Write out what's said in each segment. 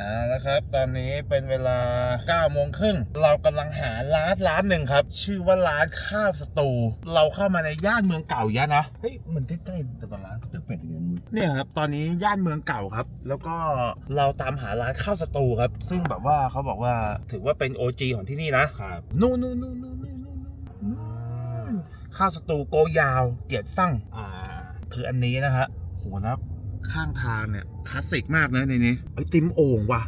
อ่าแล้วครับตอนนี้เป็นเวลา9โมงครึ่งเรากำลังหาร้านร้านหนึ่งครับ ชื่อว่าร้านข้าวสตูเราเข้ามาในย่านเมืองเก่าย่านนะเฮ้ยมันใกล้ๆแต่ตอนร้านก๋วยเตี๋ยวเป็ดอย่างเงี้ยมึงเนี่ยครับตอนนี้ย่านเมืองเก่าครับ แล้วก็เราตามหาร้านข้าวสตูครับ ซึ่งแบบว่าเขาบอกว่าถือว่าเป็น OG ของที่นี่นะครับนู่นนู่นนู่นนู่นนู่นนู่นนู่นข้าวสตูโกยาวเกียรติสั่งอ่าคืออันนี้นะฮะโหนะ ข้างทางเนี่ยคลาสสิกมากนะในนี้ไอติมโอ่งว่ะ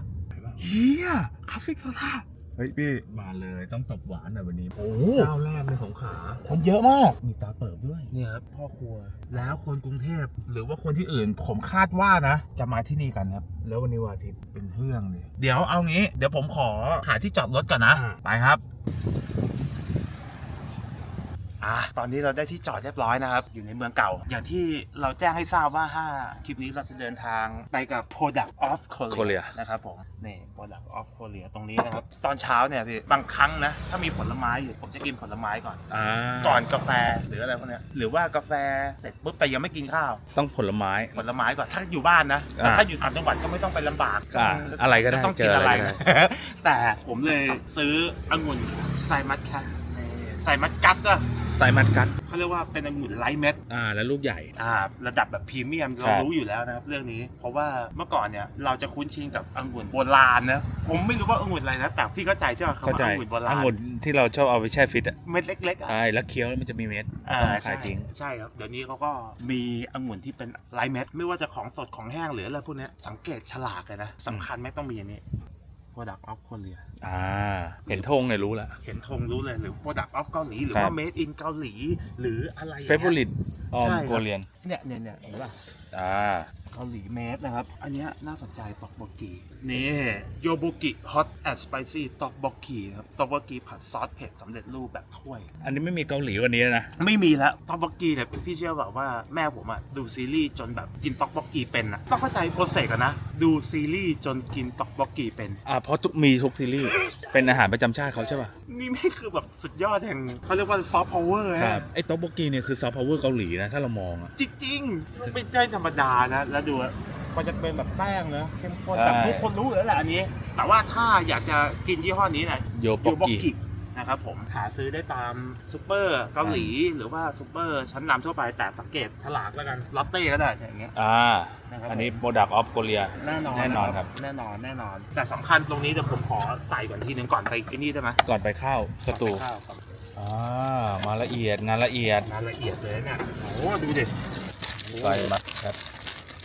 เฮียคลาสสิกสตาร์เฮ้ยพี่มาเลยต้องตบหวานหน่อยวันนี้โอ้เจ้าแรกในสงขลาคนเยอะมากมีตาเปิบด้วยเนี่ยครับพ่อครัว แล้วคนกรุงเทพหรือว่าคนที่อื่นผมคาดว่านะ จะมาที่นี่กันครับ แล้ววันนี้วันอาทิตย์เป็นเรื่องเลยเดี๋ยวเอางี้ เดี๋ยวผมขอหาที่จอดรถก่อนนะอ่าไปครับ อะตอนนี้เราได้ที่จอดเรียบร้อยนะครับ อยู่ในเมืองเก่า อย่างที่เราแจ้งให้ทราบว่าถ้าคลิปนี้เราจะเดินทางไปกับ Product of Korea, Korea นะครับผมนี่ Product of Korea ตรงนี้นะครับ ตอนเช้าเนี่ยพี่บางครั้งนะ ถ้ามีผลไม้อยู่ผมจะกินผลไม้ก่อน อ่าก่อนกาแฟหรืออะไรพวกเนี้ยหรือว่ากาแฟเสร็จปุ๊บแต่ยังไม่กินข้าว ต้องผลไม้ ผลไม้ก่อนถ้าอยู่บ้านนะแต่อ่าถ้าอยู่ต่างจังหวัดก็ไม่ต้องไปลำบากอ่าอะไรก็ได้ต้องเจกินออะอะไรไรก็นะได้แต่ผมเลยซื้อองุ่นไซมัสแคทไซมัสกัตก็ ไซมัสกัดเขาเรียกว่าเป็นองุ่นไร้เม็ดอ่าแล้วลูกใหญ่ อ่าระดับแบบพรีเมียมครัเราบรู้อยู่แล้วนะครับเรื่องนี้เพราะว่าเมื่อก่อนเนี่ยเราจะคุ้นชินกับองุ่นโบราณนะผมไม่รู้ว่าองุ่นอะไรนะแต่พี่เข้าใจใช่ไหมคำเข้าว่าใจองุ่นโบราณองุ่นที่เราชอบเอาไปแช่ฟิตอะเม็ดเล็กๆอะใช่แล้วเคี้ยวแล้วมันจะมีเม็ดอ่าต้องมาใช่ขายทิ้งใช่ครับเดี๋ยวนี้เขาก็มีองุ่นที่เป็นไร้เม็ดไม่ว่าจะของสดของแห้งหรืออะไรพวกเนี้ยสังเกตฉลากเลยนะสำคัญไหม่ต้องมีอันนี้ Product of Korea อ่า เห็นธงเนี่ยรู้ละ เห็นธงรู้เลยหรือ Product of เกาหลีหรือครับว่า Made in เกาหลีหรืออะไรอย่างเฟงี้ยเวอริตออใช่มครับ โกเลียนเนี่ยเนี่ยเนี่ยเห็นป่ะอ่า เกาหลีเมดนะครับ อันเนี้ยน่าสนใจตอกโบกีนี่โยโบกิฮอตแอนด์สไปซี่ตอกโบกีครับตอกโบกีผัดซอสเผ็ดสำเร็จรูปแบบถ้วย อันนี้ไม่มีเกาหลีวันนี้นะไม่มีแล้วต็อกบ็อกกี้เนี่ยพี่เชื่อแบบว่าแม่ผมอะดูซีรีส์จนแบบกินต็อกบ็อกกี้เป็นอะต้องเข้าใจโปรเซสอะนะ ดูซีรีส์จนกินต็อกบ็อกกี้เป็น อ่าเพราะทุกมีทุกซีรีส์เป็นอาหารประจำชาติเขาใช่ป่ะนี่ไม่คือแบบสุดยอดแห่งเขาเรียกว่าซอฟต์พาวเวอร์ครับไอ้โต๊ะโบกีเนี่ยคือซอฟต์พาวเวอร์เกาหลีนะถ้าเรามองอะจริงๆไม่ใช่ธรรมดานะแล้วดูอะมันจะเป็นแบบแป้งนะเข้มข้นใช่แบบทุกคนรู้อยู่แล้วแหละอันนี้ แต่ว่าถ้าอยากจะกินยี่ห้อนี้เนี่ยโยโบโยบ็อกกีกินะครับผมหาซื้อได้ตามซูเปอร์เกาหลีหรือว่าซูเปอร์ชั้นนำทั่วไปแต่สังเกตฉลากแล้วกันลอตเต้ก็ได้อย่างเงี้ยอ่า นะครับอันนี้โปรดักต์ออฟโกเลีย แน่นอนแน่นอนครับ แน่นอนแน่นอน แต่สำคัญตรงนี้เดี๋ยวผมขอใส่ก่อนทีนึงก่อนไปไอ้นี่ได้ไหมก่อนไปเข้าสตูก่อนไปข้าวครับ อ่ามาละเอียดงานละเอียดงานละเอียดเลยเนี่ย โอ้โหดูดิไซมัสครับ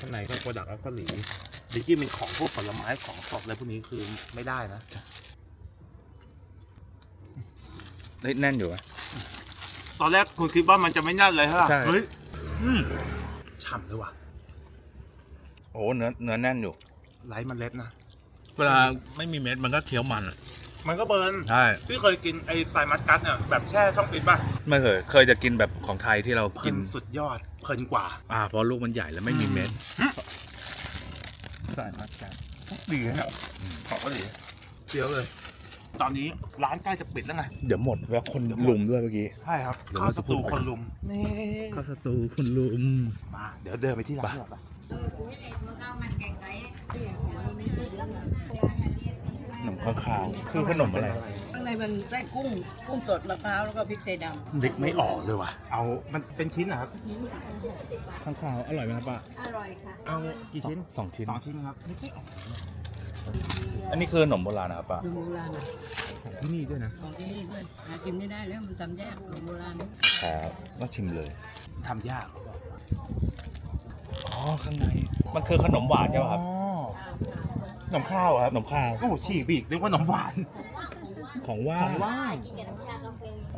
ข้างในก็โปรดักต์อัลกอลีดิกี้เป็นของพวกผลไม้ของสดอะไรพวกนี้คือไม่ได้นะเฮ้ยแน่นอยู่ไหมตอนแรกคุณคิดว่ามันจะไม่แน่นเลยใช่ป่ะใช่ เฮ้ยอืมฉ่ำเลยว่ะโอ้เนื้อเนื้อแน่นอยู่ไร้เมล็ดนะ เวลาไม่มีเม็ดมันก็เคี้ยวมันอะ มันก็เบิร์นใช่พี่เคยกินไอ้ไซมัสกัสเนี่ยแบบแช่ช่องฟิตป่ะไม่เคย เคยจะกินแบบของไทยที่เราเพลิกินนสุดยอดเพลินกว่า อ่าเพราะลูกมันใหญ่แล้วไม่มีเม็ดไซมัสกัสดีนะขอบก็ดีเสียวเลย ตอนนี้ร้านใกล้จะปิดแล้วไงเดี๋ยวหมดแล้วคนลุมด้วยเมื่อกี้ใช่ครับเดี๋ยวข้าวเราสจะพูตูดคนลุมนี่ข้าวสตูคนลุมมาเดี๋ยวเดินไปที่ร้านดีกว่าปะข นมข้าวขาวคือขนมอะไรข้างในมันไส้กุ้งกุ้งสดมะพร้าวแล้วก็พริกไทยดนึกไม่ออกเลยว่ะ เอา มันเป็นชิ้นนะครับ ข้าวขาวอร่อยไหมครับป้าำอร่อยค่ะ เอากี่ชิ้นสองชิ้นสองชิ้นครับนึกไม่ออกอันนี้คือขนมโบราณนะครับป้าขนมโบราณอะของที่นี่ด้วยนะของที่นี่ด้วยหากินไม่ได้แล้วมันทำยากขนมโบราณครับต้องชิมเลยทำยากเขาบอกอ๋อข้างในมันคือขนมหวานใช่ไหมครับอ๋อ ขนมข้าวอะครับขนมข้าวโอ้โหฉีกบีกนึกว่าขนมหวาน ของว่างของว่าง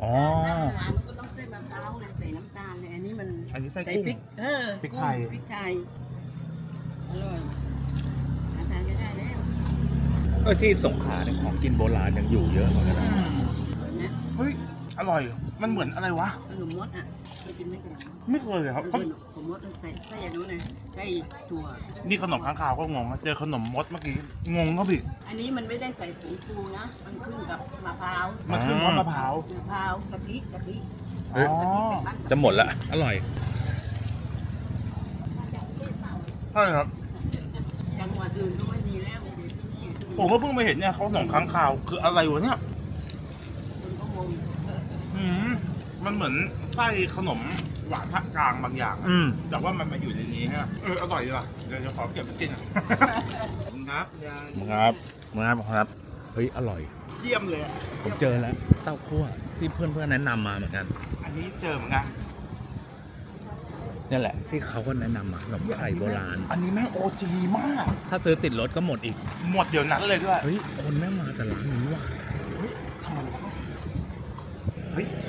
อ๋อหวานมันก็ต้องใส่มะพร้าวเลยใส่น้ำตาลเลยอันนี้มันอันนี้ไส้ใส่กุ้ง พริกเออพริกไทย พริกไทยอร่อยหาทานไม่ได้แล้วเออที่สงขลาเนี่ยของกินโบราณยังอยู่เยอะเหมือนกันนะอร่อยนะเฮ้ย อร่อย มันเหมือนอะไรวะ ขนมมดอะเคย กินไหมขนมมดไม่เคยเลยครับขนมมดต้องใส่ไส้อย่างนู้นเลยไส้ถั่ว นี่ขนมข้างคาวก็งงนะเจอขนมมดเมื่อกี้งงก็บิอันนี้มันไม่ได้ใส่ผงฟูนะ มันขึ้นกับมะพร้าวมันคือมดมะพร้าวมะพร้าวกะทิกะทิอ๋อจะหมดละอร่อยใช่ครับจังหวัดอื่นก็ไม่มีแล้วมีแต่ที่นี่ผมก็เพิ่งมาเห็นเนี่ยเขาขนมค้างคาวคืออะไรวะเนี่ยคนก็งงอืม มันเหมือนไส้ขนมหวานภาคกลางบางอย่างอะอืม แต่ว่ามันมาอยู่ในนี้ฮะเอออร่อยดีว่ะเดี๋ยวจะขอเก็บไปกินอะ ขอบคุณครับยายครับครับครับ เฮ้ย อร่อย เยี่ยมเลยอะผมเจอแล้ว เต้าคั่วที่เพื่อนเพื่อนๆแนะนำมาเหมือนกันอันนี้เจอเหมือนกันนี่แหละ ที่เขาก็แนะนำมาขนมไข่โบราณ อันนี้แม่งโอจีมาก ถ้าซื้อติดรถก็หมดอีก หมดเดี๋ยวนั้นเลยด้วย เฮ้ย คนแม่งมาแต่ร้านนี้ว่ะทำไมวะเฮ้ยขอไป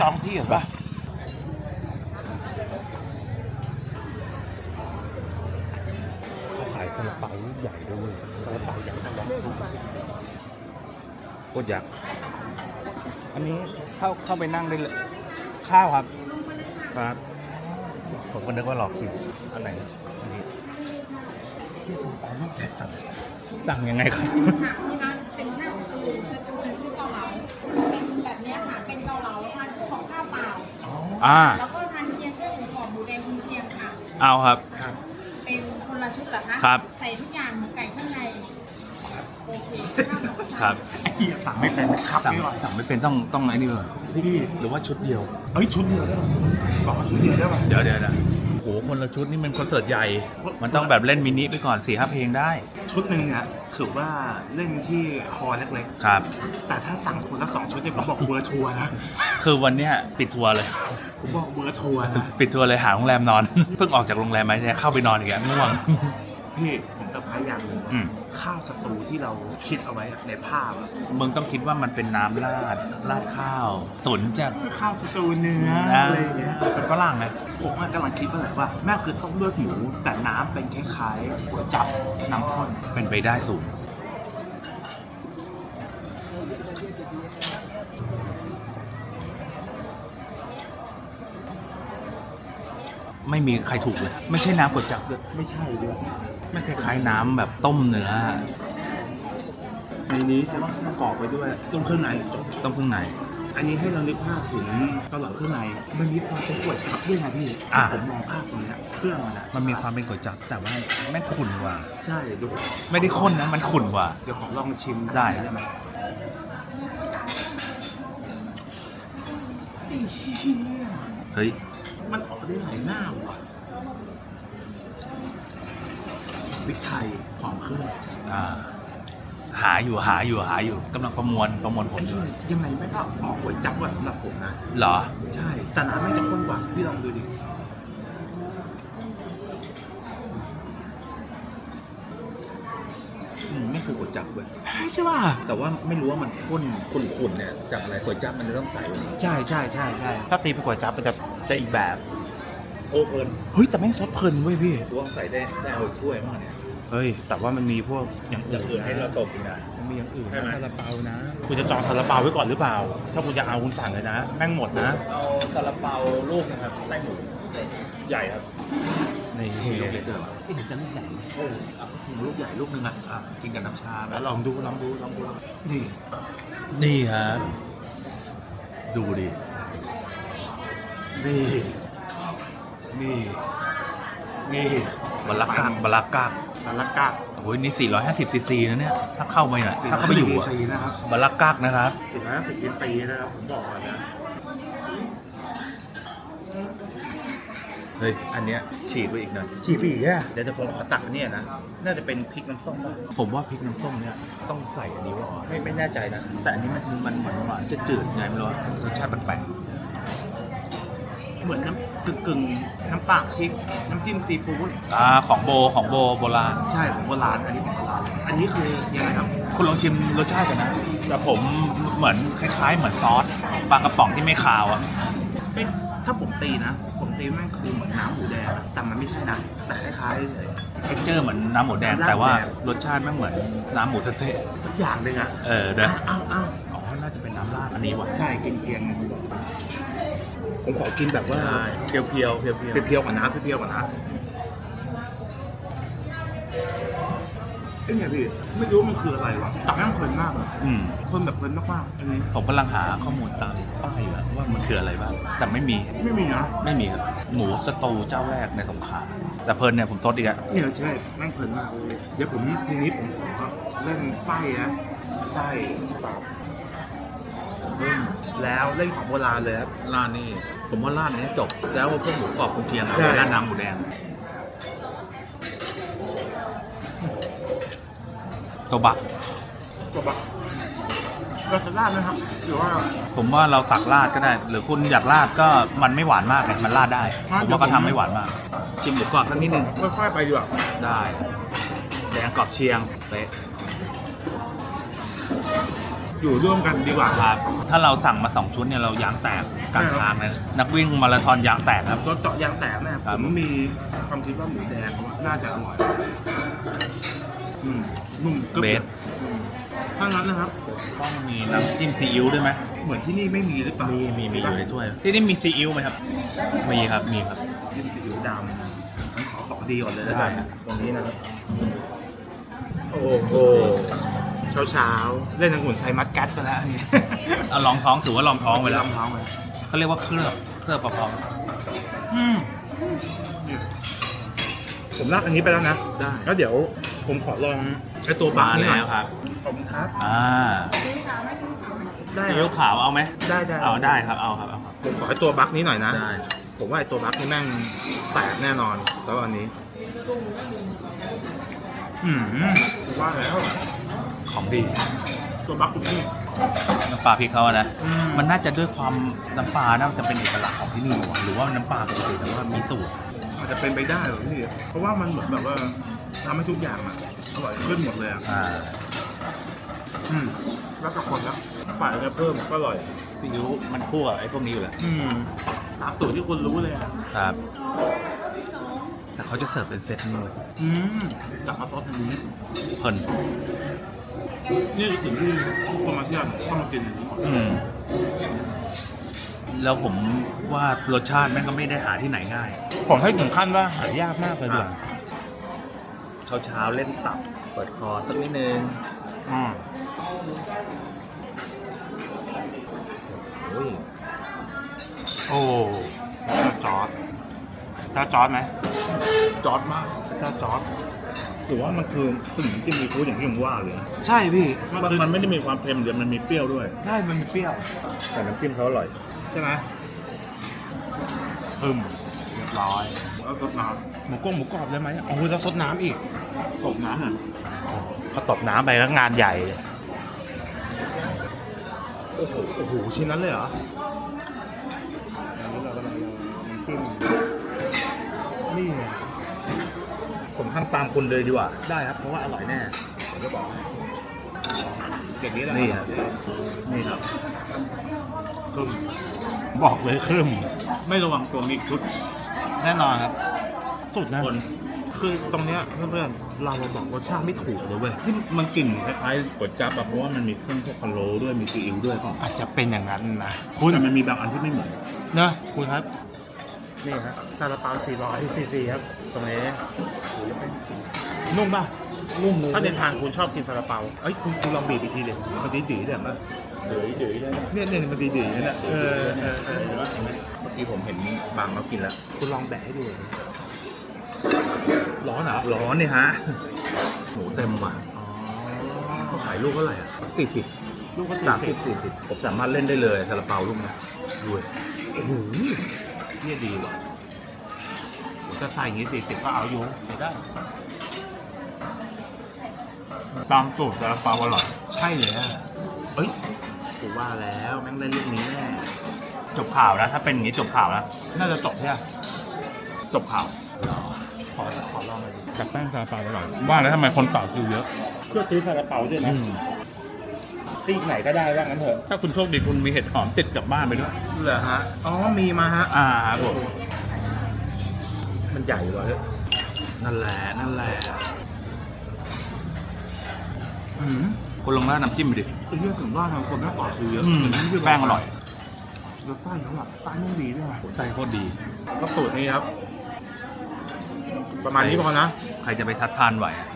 จองที่ก่อนป่ะเขาขายซาลาเปาลูกใหญ่ด้วยซาลาเปายักษ์โคตรยักษ์อันนี้เข้าเข้าไปนั่งได้เลย ข้าวครับครับผมก็นึกว่าหลอกชิมอันไหนอันนี้สั่งยังไงครับค่ะที่ร้าน เป็นข้าวสตูจะเป็นชื่อเกาเหลาเป็นแบบเนี้ยค่ะเป็นเกาเหลาทานคู่กับข้าวเปล่าอ่า แล้วก็ทานเคียงเครื่องหมูกรอบหมูแดงคุณเชียงค่ะ เอาครับ เป็นคนละชุดเหรอคะครับ ใส่ทุกอย่างหมูไก่ข้างในโอเคข้าวหมูกะทะครับไอ้เหี้ยสั่งไม่เป็นครับสั่งนี่ว่ะสั่งไม่เป็นต้องต้องไอ้นี่เลยพี่หรือว่าชุดเดียวเฮ้ยชุดเดียวได้ป่ะบอกว่าชุดเดียวได้ป่ะ เดี๋ยวเดี๋ยวเดี๋ยวโหคนละชุดนี่มันคอนเสิร์ตใหญ่ มันต้องแบบเล่นมินิไปก่อนสี่ห้าเพลงได้ ชุดหนึ่งเนี่ยถือว่าเล่นที่ฮอลล์เล็กครับ ๆแต่ถ้าสั่งคนละสองชุดเนี่ยผมบอกเบอร์ทัวร์นะคือวันเนี้ยปิดทัวร์เลย ผมบอกเบอร์ทัวร์นะปิดทัวร์เลยหาโรงแรมนอน เพิ่งออกจากโรงแรมมาเนี่ยเข้าไปนอนอีกแล้วง่วง พี่ผมเซอร์ ไพรส์อย่างหนึ่งอืม ข้าวสตูที่เราคิดเอาไว้อะในภาพอะมึงต้องคิดว่ามันเป็นน้ำราดราดข้าว ตุ๋นจากข้าวสตูเนื้อนะอะไรอย่างเงี้ย เป็นฝรั่งนะผมอะกำลังคิดว่าแบบว่าแม่คือต้มเลือดหมูแต่น้ำเป็นคล้ายๆก๋วยจับน้ำข้นเป็นไปได้สูง ไม่มีใครถูกเลย ไม่ใช่น้ำก๋วยจั๊บเลยไม่ใช่ด้วย มันคล้ายๆน้ำแบบต้มเนื้อในนี้จะต้องประกอบไปด้วยต้มเครื่องในจบต้มเครื่องใน อันนี้ให้เรานึกภาพถึงเกาเหลาเครื่องใน มันมีความเป็นก๋วยจั๊บด้วยนะพี่อะ ผมมองภาพตรงเนี้ยเครื่องมันอะมันมีความเป็นก๋วยจั๊บแต่ว่าแม่งขุ่นกว่า ใช่ดูไม่ได้ข้นนะ มันขุ่นกว่า เดี๋ยวขอลองชิมได้ได้ไหมไอ้เหี้ยเฮ้ยมันออกได้หลายหน้าว่ะพ ริกไทยหอมเครื่องอ่าหาอยู่หาอยู่หาอยู่กำลังประมวลประมวลผลไอ้อยู่เหี้ยยังไงไม่ก็ออกก๋วยจั๊บว่ะสำหรับผมนะ เหรอ ใช่ แต่น้ำไม่งจะข้นกว่าพี่ลองดูดิอืมไม่คือก๋วยจั๊บเว้ยใช่ป่ะแต่ว่าไม่รู้ว่ามันข้นขุ่นๆเนี่ยจากอะไรก๋วยจั๊บมันจะต้องใสกว่านี้ใช่ใช่ใช่ใช่ถ้าตีเป็นก๋วยจั๊บมันจะจะอีกแบบ โอเพลินเฮ้ยแต่แม่งซดเพลินเว้ยพี่กูว่าใส่ได้ได้เอาถ้วยมากเนี่ย เฮ้ย แต่ว่ามันมีพวกอย่างอย่างอื่นให้เราตกอีกนะ มันมีอย่างอื่นใช่ไหมซาลาเปานะคุณจะจองซาลาเปาไว้ก่อนหรือเปล่า ถ้าคุณจะเอาคุณสั่งเลยนะแม่งหมดนะเอาซาลาเปาลูกนะครับไส้หมูใหญ่ครับนี่ลูกเล็กเลยที่ถึงจะลูกใหญ่เออเอาลูกใหญ่ลูกนึงอะอะกินกับน้ำชาแล้วลองดูลองดูลองดูนี่นี่ครับดูดิ นี่นี่นี่บาลักกากบาลักกาก ซาลากาโอ้ยนี่ 450ซีซีนะเนี่ย ถ้าเข้าไปน่ะถ้าเข้าไปอยู่อะซีนะครับบาลักกากนะครับสิบห้าสิบซีนะครับผมบอกก่อนนะเฮ้ย อันเนี้ยฉีดไปอีกหน่อย ฉีดปีกอะเดี๋ยวจะผมขอตักอันเนี่ยนะ น่าจะเป็นพริกน้ำส้มป่ะผมว่าพริกน้ำส้มเนี่ยต้องใส่อันนี้ว่ะไม่ไม่แน่ใจนะ แต่อันนี้มันมันเหมือนหวานจะจืดไงไม่รู้อะรสชาติมันแปลกเหมือนน้ำ กึ่งกึ่งๆน้ำปลาพริก น้ำจิ้มซีฟู้ดอ่าของโบของโบโบราณ ใช่ของโบราณอันนี้ของโบราณอันนี้คือยังไงครับ คุณลองชิมรสชาติกันนะ แต่ผมเหมือนคล้ายๆ เหมือนซอสปลากระป๋องที่ไม่คาวอะเอ๊ะถ้าผมตีนะ ผมตีแม่งคือเหมือนน้ำหมูแดงอะแต่มันไม่ใช่นะแต่คล้ายๆเฉย เท็กเจอร์เหมือนน้ำหมูแดงน้ำหมูแดงแต่ว่ารสชาติไม่เหมือนน้ำหมูสะเต๊ะสักอย่างหนึ่งอะเออเด้ออ้าวอ้าวอ๋อน่าจะเป็นน้ำราดอันนี้ว่ะใช่กินเพียง ผมขอกินแบบว่าเพียวเพียวเพียวเพียวเพียวๆก่อนนะเพียวๆก่อนนะเอ้ยเนี่ยพี่ไม่รู้มันคืออะไรวะแต่แม่งเพลินมากเลยอืมเพลินแบบเพลินมากๆอันนี้ผมกำลังหาข้อมูลตามป้ายอยู่อะว่ามันคืออะไรบ้างแต่ไม่มีไม่มีนะไม่มีครับหมูสตูเจ้าแรกในสงขลาแต่เพลินเนี่ยผมซดอีกอะเนี่ยใช่แม่งเพลินมากเลยเดี๋ยวผมทีนี้ผมขอเล่นไส้นะไส้ปับอืม แล้วเล่นของโบราณเลยครับ ร้านนี้ผมว่าร้านนี้จบ แล้วพวกหมูกรอบคุณเชียงใช่ ร้านน้ำหมูแดงตัวบักตัวบักเราจะราดนะครับหรือว่า ผมว่าเราตักราดก็ได้ หรือคุณอยากราดก็มันไม่หวานมากไงมันราดได้อะผมเดี๋ยวว่าก็ผมทำไม่หวานมาก ชิมหมูกรอบสักนิดนึง ค่อยๆไปดีกว่าได้แดงกรอบเชียงเป๊ะ อยู่ร่วมกันดีกว่าครับ ถ้าเราสั่งมาสองชุดเนี่ยเรายางแตกกลางทางนะนักวิ่งมาราธอนยางแตกครับรสเจาะยางแตกแน่ครัผบมมีความคิดว่าหมูแดงน่าจะอร่อยอืมนุ่มกึ๊บเบส อืมถ้างั้นนะครับ ต้องมีน้ำจิ้มซีอิ๊วด้วยไหมเหมือนที่นี่ไม่มีหรือเปล่ามี มีมีอยู่ในถ้วย ที่นี่มีซีอิ๊วไหมครับ มีครับมีครับ จิ้มซีอิ๊วดำผมขอของดีก่อนเลยแล้วได้กันครับ ตรงนี้นะครับ โอ้โห เช้าเช้าๆเล่นองุ่นไซมัสกัดไปแล้วเอาลองท้องถือว่าลองท้องไปแล้วลองท้องไปเขาเรียกว่าเคลือบเคลือบพออืมผมลากอันนี้ไปแล้วนะๆได้แล้วเดี๋ยวผมขอลองไอตัวบัมากนี่หน่อยแล้วครับ ขอบคุณครับ อ่าได้ซีคอิ๊รัวบขาวเอาไหมได้ได้เอาได้ครับเอาครับเอาครับผมขอไอตัวบักนี้หน่อยนะ ได้ผมว่าไอตัวบักนี่แม่งแสบแน่นอนแล้วอันนี้ อืมว่าแล้ว ของดี ตัวบักคุณพี่น้ำปลาพริกเขาอะนะอืมมันน่าจะด้วยความน้ำปลาน่าจะเป็นเอกลักษณ์ของที่นี่วะหรือว่าน้ำปลาปกติแต่ว่ามีสูตร อาจจะเป็นไปได้เหรอพี่ เพราะว่ามันเหมือนแบบว่าทำให้ทุกอย่างอะอร่อยขึ้นหมดเลยอะอ่าอืมแล้วก็คนแล้วฝ่ายแล้วเพิ่มก็อร่อย ซีอิ๊วมันคู่กับไอ้พวกนี้อยู่แล้วอืมตามสูตรที่คุณรู้เลยอะครับ แต่เขาจะเสิร์ฟเป็นเซตนี่เลยอืมกลับมาซอสอันนี้ เพลิน นี่คือสิ่งที่ทุกคนมาเที่ยวต้องมากินอันนี้อืม แล้วผมว่ารสชาติแม่งก็ไม่ได้หาที่ไหนง่าย ผมให้ถึงขั้นว่าหายากมากเลยด้วยเช้าเช้าๆเล่นตับ เปิดคอสักนิดนึงอืมโอ้ยโอ้เจ้าจอร์ดเจ้าจอร์ดไหมจอดมาก เจ้าจอร์ด ถือว่ามันคือสิ่งที่มีฟู้ดอย่างที่ผมว่าเลยนะใช่พี่มันมันไม่ได้มีความเค็มเดี๋ยวมันมีเปรี้ยวด้วย ใช่มันมีเปรี้ยวแต่น้ำจิ้มเขาอร่อย ใช่ไหมพึ่มเรียบร้อยแล้วซดน้ำหมูก้งหมูกรอบได้ไหมโอ้ยแล้วซดน้ำอีกตกน้ำอะเขาตบน้ำไปแล้วงานใหญ่โอ้โหโอ้โหชิ้นนั้นเลยเหรอ ทำตามคุณเลยดีกว่า ได้ครับ เพราะว่าอร่อยแน่ผมจะบอกให้อย่างนี้แหละนี่ครับนี่ครับคึมบอกเลยคึมไม่ระวังตัวมีชุด แน่นอนครับ สุดนะคนคือตรงเนี้ยเพื่อนๆเราบอกรสชาติไม่ถูกเลยเว้ยที่มันกลิ่นคล้ายๆก๋วยจั๊บอะเพราะว่ามันมีเครื่องพวกพะโล้ด้วยมีซีอิ๊วด้วยเปล่าอาจจะเป็นอย่างนั้นนะแต่มันมีบางอันที่ไม่เหมือนนะคุณครับ นี่ฮะซาลาเปา400ซีซีครับ ตรงนี้นุ่มป่ะนุ่มเลยถ้าในทางคุณชอบกินซาลาเปาเอ้ยคุณคุณลองบีบอีกทีเดียวมันดีๆเดี๋ยวมันเดือยเดือยเลยนะเนี่ยเนี่ยมันดีๆนั่นแหละเออเออเออเห็นไหมเห็นไหมเมื่อกี้ผมเห็นบางเขากินแล้ว คุณลองแบะให้ดูเลยร้อนเหรอร้อนเนี่ยฮะหมูเต็มว่ะอ๋อเขาขายลูกเท่าไหร่อะสี่สิบลูกก็สามสี่สิสิบบสี่สิบผมสามารถเล่นได้เลยซาลาเปาลูกนะด้วยโอ้โห เนี่ยดีว่ะจะใส่อย่างงี้สี่สิบก็เอาอยู่ไม่ได้ ตามสูตรซาลาเปาอร่อย ใช่เลยอะเอ้ยกูว่าแล้วแม่งเล่นลูกนี้แน่จบข่าวนะถ้าเป็นอย่างนี้จบข่าวนะน่าจะจบใช่ไหมจบข่าวขอขอลองหน่อยดิจากแป้งซาลาเปาอร่อยว่าแล้วทำไมคนต่อคิวเยอะ เพื่อซื้อซาลาเปาด้วยนะ ซีกไหนก็ได้ว่างั้นเถอะถ้าคุณโชคดีคุณมีเห็ดหอมติดกลับบ้านไปด้วยเหรอฮะ อ๋อ มีมาฮะ อ่าครับผมมันใหญ่ว่ะเฮ้ยนั่นแหละนั่นแหละอืมคุณลองราดน้ำจิ้มไปดิไอ้เรื่องถึงว่าทางคนน่าต่อคิวเยอะอืมเหมือนที่แป้งอร่อยแล้วไส้เขาอะไส้ไม่ดีด้วยว่ะไส้โคตรดีก็สูตรนี้ครับ ประมาณนี้พอนะ ใครจะไปทัดทานไหวอะ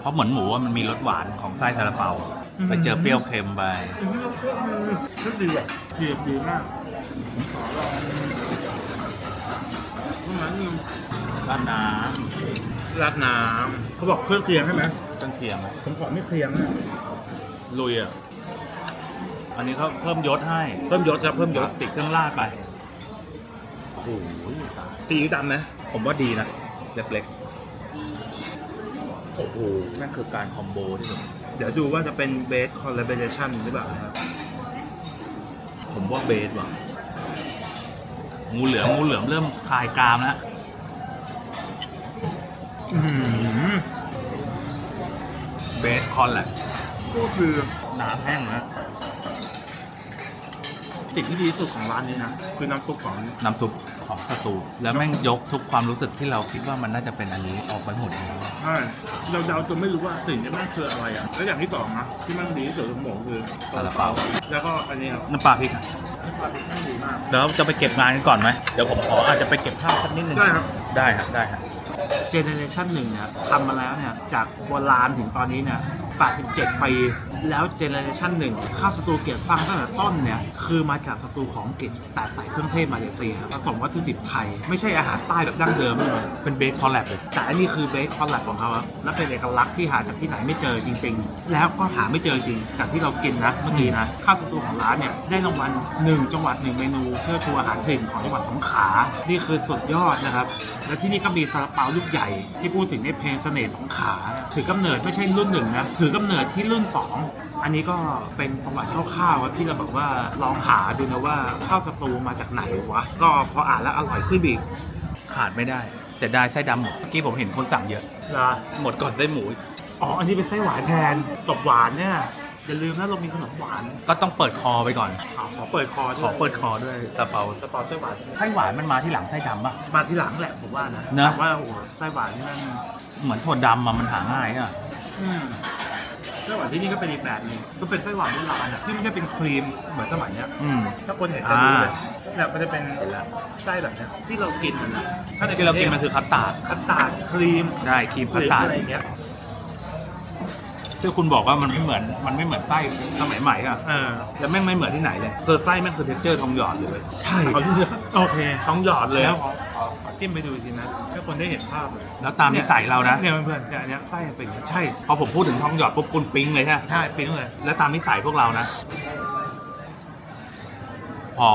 เพราะเหมือนหมูว่ามันมีรสหวานของไส้ซาลาเปาอืมไปเจอเปรี้ยวเค็มไปก็ดีอะดีดีมากเพราะงั้นราดน้รราดน้เขาบอกเครื่องเคียงใช่ไหมำต้นเทียมผมขอไม่เคียงนะลุยอะอันนี้เขาเพิ่มยศให้ เพิ่มยศครับเพิ่มยศติดเครื่องราดไปโอ้โหซีอิ๊วดำนะ ผมว่าดีนะเล็กๆ โอ้โหนั่นคือการคอมโบที่สุดเดี๋ยวดูว่าจะเป็นเบสคอลลาเบเ t ชันหรือเปล่านะครับ ผมว่าเบสว่ะงูเหลือมงูเหลือมเริ่มคลายกรามแล้วอื้อหือเบสคอนแหละก็คือน้ำแห้งนะสิ่งที่ดีที่สุดของร้านนี้นะ คือน้ำซุปของน้ำซุป ของสตูแล้วแม่งยกทุกความรู้สึกที่เราคิดว่ามันน่าจะเป็นอันนี้ออกไปหมดแล้วใช่เราเดาจนไม่รู้ว่าสิ่งที่มันคืออะไรอะแล้วอย่างที่สองนะที่มันดีที่สุดของผมคือซาลาเปาแล้วก็อันนี้ครับน้ำปลาพริกอะน้ำปลาพริกแม่งดีมากเดี๋ยวจะไปเก็บงานกันก่อนไหมเดี๋ยวผมขออาจจะไปเก็บภาพสักนิดนึงได้ครับได้ครับได้ครับเจเนเรชันหนึ่งเนี่ยทำมาแล้วเนี่ยจากโบราณถึงตอนนี้เนี่ย 87 ปี แล้วเจเนเรชันหนึ่งข้าวสตูเกียรติฟังตั้งแต่ต้นเนี่ย คือมาจากสตูของอังกฤษแต่ใส่เครื่องเทศมาเลเซียผสมวัตถุดิบไทย ไม่ใช่อาหารใต้แบบดั้งเดิมเลยเป็นเบสคอลแลบเลยแต่อันนี้คือเบสคอนแลบของเขาครับและเป็นเอกลักษณ์ที่หาจากที่ไหนไม่เจอจริง ๆ แล้วก็หาไม่เจอจริงจากที่เรากินนะเมื่อกี้นะข้าวสตูของร้านเนี่ยได้รางวัล1จังหวัด1เมนูเพื่อชูอาหารถิ่นของจังหวัดสงขลานี่คือสุดยอดนะครับและที่นี่ก็มีซาลาเปาลูกใหญ่ที่พูดถึงในเพลงเสน่ห์สงขลาถือกำเนิดไม่ใช่รุ่นหนึ่งนะถือกำเนิดที่รุ่น 2 อันนี้ก็เป็นประวัติคร่าวๆครับที่เราบอกว่าลองหาดูนะว่าข้าวสตูมาจากไหนวะ ก็พออ่านแล้วอร่อยขึ้นอีกขาดไม่ได้แต่ได้ไส้ดำหมดเมื่อกี้ผมเห็นคนสั่งเยอะนะหมดก่อนไส้หมูอีกอ๋อ อันนี้เป็นไส้หวานแทนตบหวานเนี่ยอย่าลืมนะเรามีขนมหวานก็ต้องเปิดคอไปก่อน ขอขอเปิดคอด้ขวอยเปิดคอด้วยกระเป๋าสปอร์ตไส้หวานไส้หวานมันมาที่หลังไส้ดำป่ะ มาทีหลังแหละผมว่านะนะแต่ว่าโอ้โหไส้หวานนี่มันเหมือนถั่วดำอะมันหาง่ายอะ อืม ไส้หวานที่นี่ก็เป็นอีกแบบหนึงก็เป็นไส้หวานโบราณอะที่ไม่ได้เป็นครีมเหมือนสมัยเนี้ย อืม ถ้าคนเห็นจะรู้เลยอ่เนี่ยมันจะเป็นไส้แบบเนี้ยที่เรากินมันอะถ้าในที่เรากินมันคือคัสตาร์ด คัสตาร์ดครีมได้ครีมหคัสรือตาร์ดอะไรอย่างเงี้ย ที่คุณบอกว่ามันไม่เหมือนมันไม่เหมือนไส้สมัยใหม่อะเออแล้วแม่งไม่เหมือนที่ไหนเลยคือไส้แม่งคือเท็กเจอร์ทองหยอดเลยเว้ยใช่โอเคทองหยอดเลยแล้วขอขอขอจิ้มไปดูอีกทีนะให้คนได้เห็นภาพเลยแล้วตามนิสัยเรานะเนี่ยเพื่อนๆเนี่ยอันเนี้ยไส้เป็นอย่างเงี้ยใช่พอผมพูดถึงทองหยอดปุ๊บคุณปิ๊งเลยใช่ไหมใช่ปิ้งเลยแล้วตามนิสัยพวกเรานะ พอ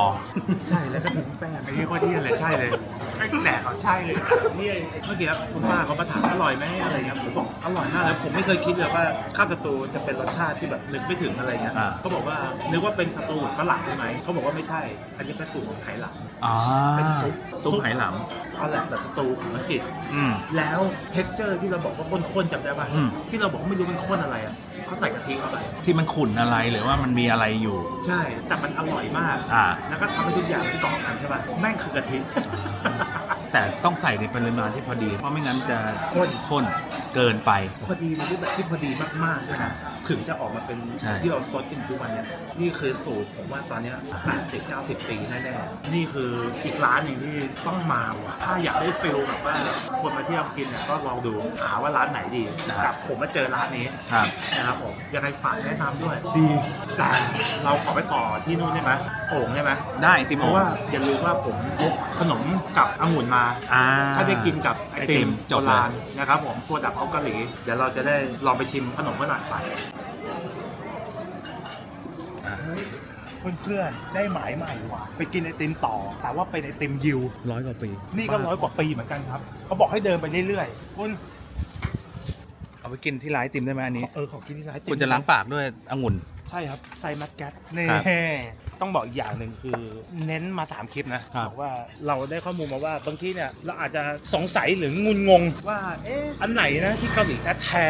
ใช่แล้วก็ถึงแป้งไอ้นี่ก็เที่ยเลยใช่เลยแป้งแดกเขาใช่เลยนี่เมื่อกี้คุณป้าเขามาถามอร่อยไหมอะไรเงี้ยผมบอกอร่อยมากแล้วผมไม่เคยคิดเลยว่าข้าวสตูจะเป็นรสชาติที่แบบนึกไม่ถึงอะไรเงี้ยอ่า เขาบอกว่านึกว่าเป็นสตูฝรั่งใช่ไหมเขาบอกว่าไม่ใช่ อันนี้เป็นสูตรของไหหลำอ่าเป็นซุป ซุปไหหลเขาแหละแต่สตูของอังกฤษำอืม แล้วเท็กเจอร์ที่เราบอกว่าข้นๆจำได้ป่ะอืม ที่เราบอกว่าไม่รู้มันข้นอะไรอะ เขาใส่กะทิเข้าไป ที่มันขุ่นอะไรหรือว่ามันมีอะไรอยู่ ใช่ แต่มันอร่อยมาก อ่า แล้วก็ทำให้ทุกอย่างต่อกันใช่ป่ะ แม่งคือกะทิ แต่ต้องใส่ในปริมาณที่พอดี เพราะไม่งั้นจะข้น ข้นเกินไป พอดีในรูปแบบที่พอดีมากๆด้วยนะ ถึงจะออกมาเป็นใช่ ที่เราซดกินทุกวันเนี้ยนี่คือสูตรผมว่าตอนเนี้ย80 90 ปีแน่ๆนี่คืออีกร้านหนึ่งที่ต้องมาว่ะถ้าอยากได้ฟิลแบบว่าคนมาเที่ยวกินเนี่ยก็ลองดูหาว่าร้านไหนดีนะครับผมมาเจอร้านนี้ ครับ นะครับผมยังไงฝากแนะนำด้วย ดีแต่เราขอไปต่อที่นู่นได้ไหมโอ่งได้ไหมได้ติมเพราะว่าอย่าลืมว่าผมพกขนมกับองุ่นมา อ่าถ้าได้กินกับไอติมจโบบเลยราณนะครับผมตัวดับเอากะหลี เดี๋ยวเราจะได้ลองไปชิมขนมเมื่อไหร่ไปเพื่อนๆได้หมายใหม่ว่ะไปกินไอติมต่อ แต่ว่าเป็นไอติมยิวร้อยกว่าปี นี่ก็ร้อยกว่าปีเหมือนกันครับ เขาบอกให้เดินไปเรื่อยๆคุณเอาไปกินที่ร้านไอติมได้ไหมอันนี้ เออขอกินที่ร้านไอติมคุณจะล้างปากด้วยองุ่น ใช่ครับไซมัสแกตนี่ครับ ต้องบอกอีกอย่างหนึ่งคือเน้นมา 3 คลิปนะครับ บอกว่าเราได้ข้อมูลมาว่าบางทีเนี่ยเราอาจจะสงสัยหรืองุนงงว่าเอ๊ะอันไหนนะที่เกาหลีแท้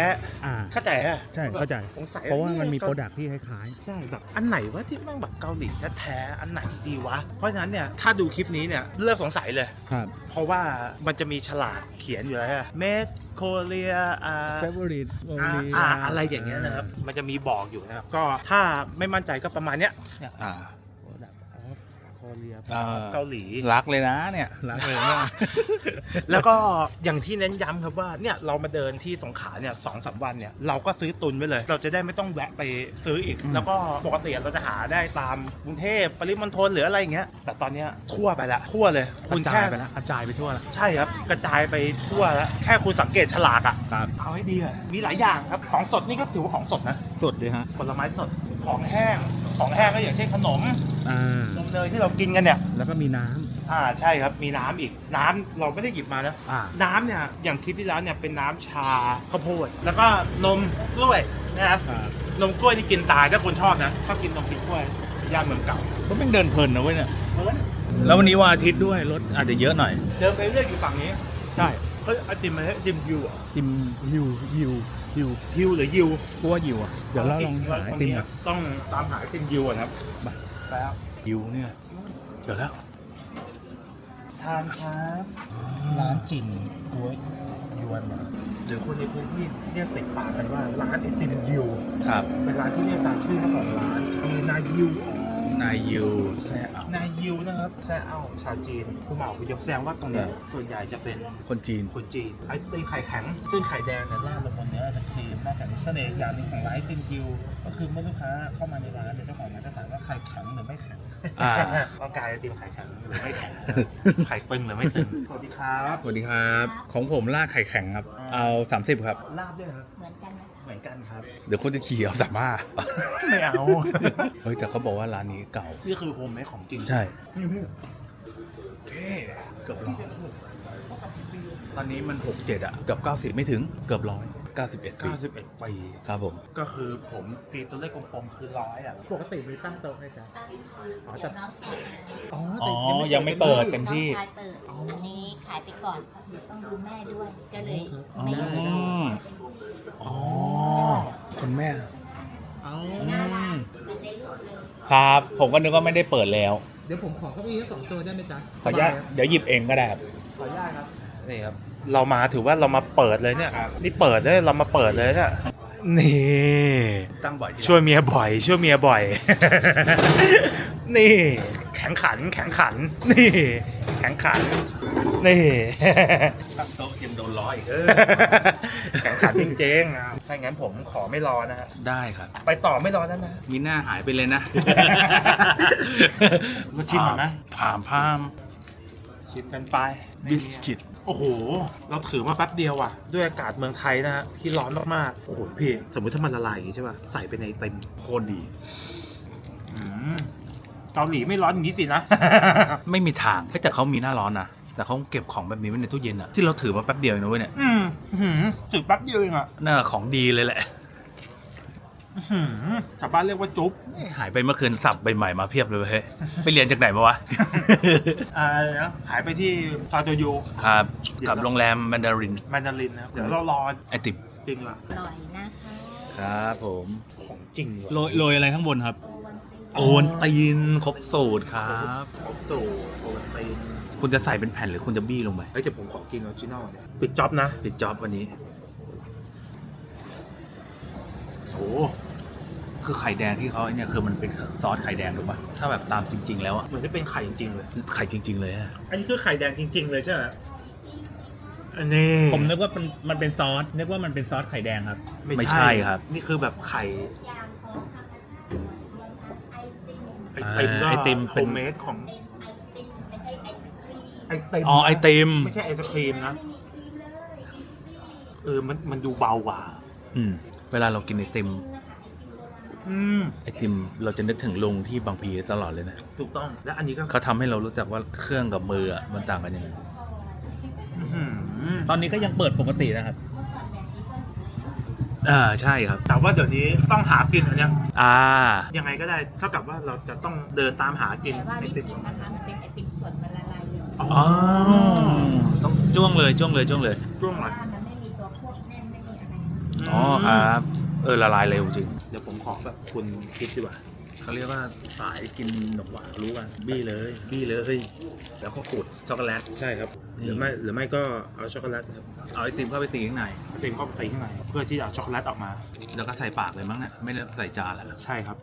อ่า ๆเข้าใจอะใช่เข้าใจ สงสัยเพราะว่ามันมีเอ๊โปรดักที่คล้าย ใช่แบบอันไหนวะที่แม่งแบบเกาหลีแท้ๆอันไหนดีวะ เพราะฉะนั้นเนี่ยถ้าดูคลิปนี้เนี่ยเลิกสงสัยเลย ๆ ครับ เพราะว่ามันจะมีฉลากเขียนอยู่แล้วอะ made Korea อ่า favorite อ่า only อ่าอะไรอย่างเงี้ยนะครับ มันจะมีบอกอยู่นะครับ ก็ถ้าไม่มั่นใจก็ประมาณเนี้ยเนี่ยอ่า product of เรียอ่าเกาหลี รักเลยนะเนี่ย รักเลยเนี่ยแล้วก็อย่างที่เน้นย้ำครับว่าเนี่ยเรามาเดินที่สงขลาเนี่ยสองสามวันเนี่ยเราก็ซื้อตุนไว้เลย เราจะได้ไม่ต้องแวะไปซื้ออีก อืม แล้วก็ปกติเราจะหาได้ตามกรุงเทพปริมณฑลหรืออะไรอย่างเงี้ยแต่ตอนเนี้ยทั่วไปละทั่วเลย คุณกระแค่จายไปแล้วกระจายไปทั่วแล้วใช่ครับกระจายไปทั่วแล้วแค่คุณสังเกตฉลากอะครับเอาให้ดีอะมีหลายอย่างครับของสดนี่ก็ถือว่าของสดนะ สดเลยฮะผลไม้สด ของแห้งของแห้งก็อย่างเช่นขนมอ่านมเนยที่เรากินกันเนี่ย แล้วก็มีน้ำอ่าใช่ครับมีน้ำอีกน้ำเราไม่ได้หยิบมานะอ่า น้ำเนี่ยอย่างคลิปที่แล้วเนี่ยเป็นน้ำชาข้าวโพดแล้วก็นมกล้วยนะครับนมกล้วยนี่กินตายถ้าคนชอบนะชอบกินนมกินกล้วยย่านเมืองเก่าก็เป็นเดินเพลินนะเว้ยเนี่ยเฮ้ยแล้ววันนี้วันอาทิตย์ด้วยรถอาจจะเยอะหน่อย เดินไปเรื่อยอยู่ฝั่งนี้ใช่ เฮ้ยไอติมอะไรไอติมยูเหรอะ จิมยิวยิว ยิวยูหรือยูกลัวยิวอะเดี๋ยวเราลองหาไอติมตรงนี้อะต้องตามหาไอติมยูอะนะครับไปแล้วยิวเนี่ยเดี๋ยวแล้วทานครับร้านจินกล้วยยวนนะหรือคนในพื้นที่เรียกติดปากกันว่าร้านไอติมยูครับเป็นร้านที่เรียกตามชื่อเจ้าของร้านคือนายยู นายยิวแซ่เอา นายยิวนะครับแซ่เอ้าชาวจีนคุณหมอคุณยกแซงว่าตรงเนี้ยครับ ส่วนใหญ่จะเป็นคนจีน คนจีนไอติมไข่แข็งซึ่งไข่แดงเนี่ยราดลงบนเนื้อไอศครีมนอกจากนี้เสน่ห์อย่างหนึงของร้านไอติมยิว ก็คือเมื่อลูกค้าเข้ามาในร้านเนี่ยเจ้าของร้านจะถามว่าไข่แข็งหรือไม่แข็งอ่าต้องการไอติมไข่แข็งหรือไม่แข็งไข่ตึงหรือไม่ตึงสวัสดีครับ สวัสดีครับ ของผมลากไข่แข็งครับ เอา 30 ครับ ลาบด้วยครับ เหมือนกันนะ เหมือนกันครับ เดี๋ยวคุณจะขี่เอาสามารถไม่เอา เฮ้ยแต่เขาบอกว่าร้านนี้เก่า นี่คือโฮมเมดของจริงใช่นี่พี่โอเคเกือบร้อยตอนนี้มัน67อะเกือบ90ไม่ถึงเกือบร้อย 91 ปี 91 ปี ครับผม ก็คือผมตีตัวเลขกลมๆคือร้อยอะ ปกติมีตั้งโต๊ะให้จ้ะอ๋อแต่ เดี๋ยวน้องชายอ๋ออ๋แต่อยังไม่เปิดเต็มน้องที่ ชายเปิดอันนี้ขายไปก่อนต้องดูแม่ด้วย ก็เลยอ๋อไม่ยังไม่ได้อ๋อ คุณแม่ เอา น่ารักเหมือนในรูปเลยครับ ผมก็นึกว่าไม่ได้เปิดแล้ว เดี๋ยวผมขอเข้าไปอีกสองตัวได้ไหมจ๊ะขออนุญาตเดี๋ยวหยิบเองก็ได้ครับ ขออนุญาตครับ นี่ครับ เรามาถือว่าเรามาเปิดเลยเนี่ยนี่เปิดเลยเรามาเปิดเลยเนี่ยนี่ ตั้งบ่อยทีช่วยเมียบ่อย ช่วยเมียบ่อย นี่ แข็งขัน แข็งขัน นี่ แข็งขัน นี่ ตั้งโต๊ะเตรียมโดนล้ออีกแข็งขันจริงๆอะถ้างั้นผมขอไม่รอนะฮะ ได้ครับ ไปต่อไม่รอแล้วนะ มีหน้าหายไปเลยนะ มาชิมก่อนนะพามพาม ชิมกันไปบิสกิต โอ้โห เราถือมาแป๊บเดียวอะด้วยอากาศเมืองไทยนะฮะที่ร้อนมากๆโอ้โหพี่สมมติถ้ามันละลายอย่างงี้ใช่ป่ะใส่ไปในเต็มโคตรดีอืมเกาหลีไม่ร้อนอย่างนี้สินะ ไม่มีทางเฮ้ยแต่เขามีหน้าร้อนนะแต่เขาเก็บของแบบนี้ไว้ในตู้เย็นอะที่เราถือมาแป๊บเดียวเองนะเว้ยเนี่ยอืมอื้อหือถือแป๊บเดียวเองอะน่าของดีเลยแหละอื้อหือ ชาวบ้านเรียกว่าจุ๊บหายไปเมื่อคืนสับใบใหม่มาเพียบเลยเว้ยเฮ้ยไปเรียนจากไหนมาวะ อ่าอะไรนะหายไปที่ซาโจยูครับกับโรงแรมแมนดารินแมนดารินนะครับเดี๋ยวเรารอไอติมจริงว่ะอร่อยนะคะครับผมของจริงว่ะโรยโรยอะไรข้างบนครับ โอวันติโอนตีนครบสูตรครับครบสูตรโอวัลตินคุณจะใส่เป็นแผ่นหรือคุณจะบี้ลงไปเฮ้ยแต่ผมขอกินออริจินอลเนี่ยปิดจ็อบนะ ปิดจ็อบวันนี้ โอ้ คือไข่แดงที่เขาไอ้เนี่ยคือมันเป็นซอสไข่แดงถูกปะถ้าแบบตามจริง ๆ แล้วอะเหมือนจะเป็นไข่จริงๆเลย ไข่จริง ๆ เลยอะอันนี้คือไข่แดงจริง ๆ เลยใช่ไหมอันนี้ผมนึกว่ามันมันเป็นซอสนึกว่ามันเป็นซอสไข่แดงครับ ไม่ใช่ครับ นี่คือแบบไข่ยางของธรรมชาติรวมทั้งไอติมไอติมก็ไอติมโฮเป็นมเมดของเป็นไอติมไม่ใช่ไอศครีมไอติมอ๋อไอติมไม่ใช่ไอศครีมนะไม่มีครีมเลยเออมันมันดูเบากว่า อืม เวลาเรากินไอติม อืมไอติมเราจะนึกถึงลุงที่บางพีตลอดเลยนะถูกต้อง และอันนี้ก็เขาทำให้เรารู้จักว่าเครื่องกับมืออะมันต่างกันยังไงอื้อหือตอนนี้ก็ยังเปิดปกตินะครับอ่าใช่ครับ แต่ว่าเดี๋ยวนี้ต้องหากินอันเนี้ยอ่า ยังไงก็ได้เท่ากับว่าเราจะต้องเดินตามหากินแต่ว่าไอไม่ติกิมนนะคะมันเป็นไอติมส่วนมันละลายเลยอ๋อ อ๋อต้องจ้วงเลยจ้วงเลยจ้วงเลยร่วงหเพ อ๋อครับ เออละลายเร็วจริง เดี๋ยวผมขอแบบคุณคิดดีกว่าเขาเรียกว่าสายกินขนมหวานรู้กันบี้เลย บี้เลย แล้วก็ขูดช็อกโกแลตใช่ครับนี่หรือไม่หรือไม่ก็เอาช็อกโกแลตครับเอาไอติมเข้าไปตีข้างในเต็มเข้าไปใส่ข้างในเพื่อที่จะเอาช็อกโกแลตออกมา แล้วก็ใส่ปากเลยมั้งเนี่ยไม่ได้ใส่จานแล้วใช่ครับ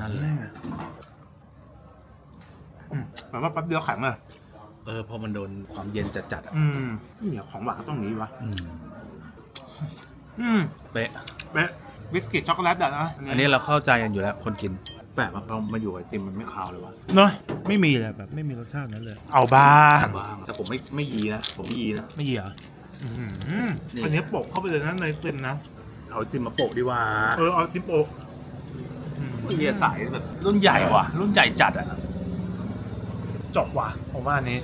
นั่นแหละอืมแบบว่าแป๊บเดียวแข็งเลยเออพอมันโดนความเย็นจัดๆอะอืมนี่เหรอของหวานก็ต้องนี้วะ อืมอืมเป๊ะเป๊ะบิสกิตช็อกโกแลตอะนะอันนี้เราเข้าใจกันอยู่แล้วคนกิน แปลกว่าพอมาอยู่กับไอติมมันไม่คาวเลยวะเนาะไม่มีเลยแบบไม่มีรสชาตินั้นเลย เอาบ้างบ้างแต่ผมไม่ไม่ยีนะ ผมยีนะ ไม่เหรออืมนี่อันนี้โปกเข้าไปเลยนะในติมนะเอาไอติมมาโปะดีกว่า เออเอาติมโปกอืมเฮียสายแบบรุ่นใหญ่ว่ะ รุ่นใหญ่จัดอะจบว่ะผมว่าอันนี้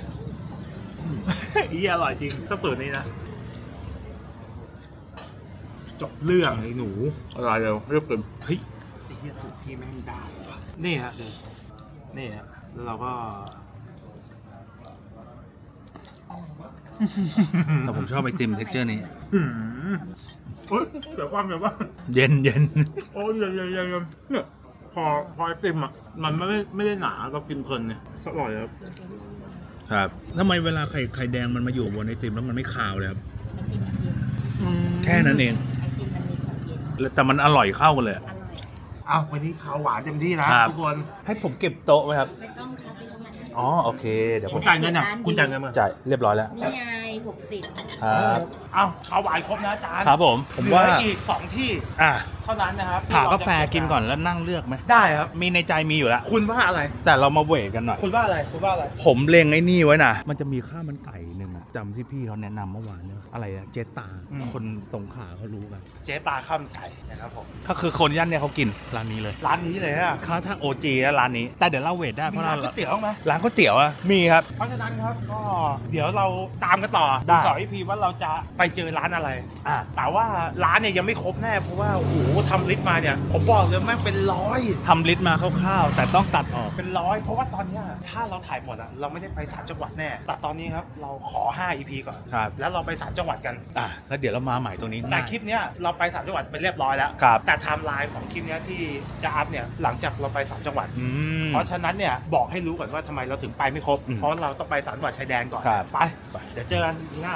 อีอร่อยจริงถ้าสูตรนี้นะ จบเรื่องไอ้หนูอะไรเร็วเรียบเกินเฮ้ยไอ้เหี้ยสูตรพี่ไม่งได้ว่ะนี่ฮะดูนี่ฮะแล้วเราก็ แต่ผมชอบไอติมเท็กเจอร์นี้หืมเฮ้ยเดี๋ยวความเดี๋ยวว่า เย็นเย็นโอ้ยเย็นเย็นเย็นเย็นเนี่ยพอพอไอติมอะ มันไม่ได้ไม่ได้หนาเรากินเพลินเนี่ยอร่อยครับครับทำไมเวลาไข่ไข่แดงมันมาอยู่บนไอติมแล้วมันไม่คาวเลยครับมันกินเย็นแค่นั้นเอง แล้วแต่มันอร่อยเข้ากันเลยอะ อร่อยอ้าววันนี้ข้าวหวานเต็มที่นะครับ ทุกคน ให้ผมเก็บโต๊ะไหมครับ ไม่ต้องครับไม่ต้องมานั่งอ๋อโอเค เดี๋ยวคุผมณจ่ายเงินอะ คุณจ่ายเงินมาจ่ายเรียบร้อยแล้ว นี่ไง หกสิบครับอ้าวข้าวหวานครบนะอาจารย์ครับผม ผมว่าเหลืออีกสองที่อะเท่านั้นนะครับหากาแฟกินก่อนแล้วนั่งเลือกไหมได้ครับ มีในใจมีอยู่แล้ว คุณว่าอะไร แต่เรามาเวทกันหน่อย คุณว่าอะไร คุณว่าอะไร ผมเล็งไอ้นี่ไว้นะ มันจะมีข้าวมันไก่หนึ่งอะจำที่พี่เขาแนะนำเมื่อวานเนี่ยอะไรอะเจตาอืมคนสงขลาเขารู้กัน เจ๊ปลาข้าวมันไก่นะครับผม ก็คือคนย่านเนี่ยเขากินร้านนี้เลย ร้านนี้เลยอะข้าวถ้าโอจีแล้วร้านนี้ แต่เดี๋ยวเราเวทได้มีเพราะร้าเรานก๋วยเตี๋ยวไหมร้านก๋วยเตี๋ยวอะมีครับ เพราะฉะนั้นครับก็เดี๋ยวเราตามกันต่อได้สอนอีพีว่าเราจะไปเจอร้านอะไร อะ แต่ว่าร้านเนี่ยยังไม่ครบแน่เพราะว่าโอ้โหทำลิสต์มาเนี่ยผมบอกเลยแม่งเป็นร้อยทำลิสต์มาคร่าวๆ แต่ต้องตัดออก เป็นร้อยเพราะว่าตอนเนี้ยถ้าเราถ่ายหมดอะเราไม่ได้ไปสามจังหวัดแน่แต่ตอนนี้ครับเราขอ 5 EP ก่อนครับ แล้วเราไปสามจังหวัดกัน อะ แล้วเดี๋ยวเรามาใหม่ตรงนี้แต่คลิปเนี้ยเราไปสามจังหวัดไปเรียบร้อยแล้ว ครับแต่ไทม์ไลน์ของคลิปเนี้ยที่จะอัพเนี่ยหลังจากเราไปสามจังหวัด อืม เพราะฉะนั้นเนี่ยบอกให้รู้ก่อนว่าทำไมเราถึงไปไม่ครบ อืมเพราะเราต้องไปสามจังหวัดชายแดนก่อน ครับ ไปเดี๋ยวเจอกันทีหน้า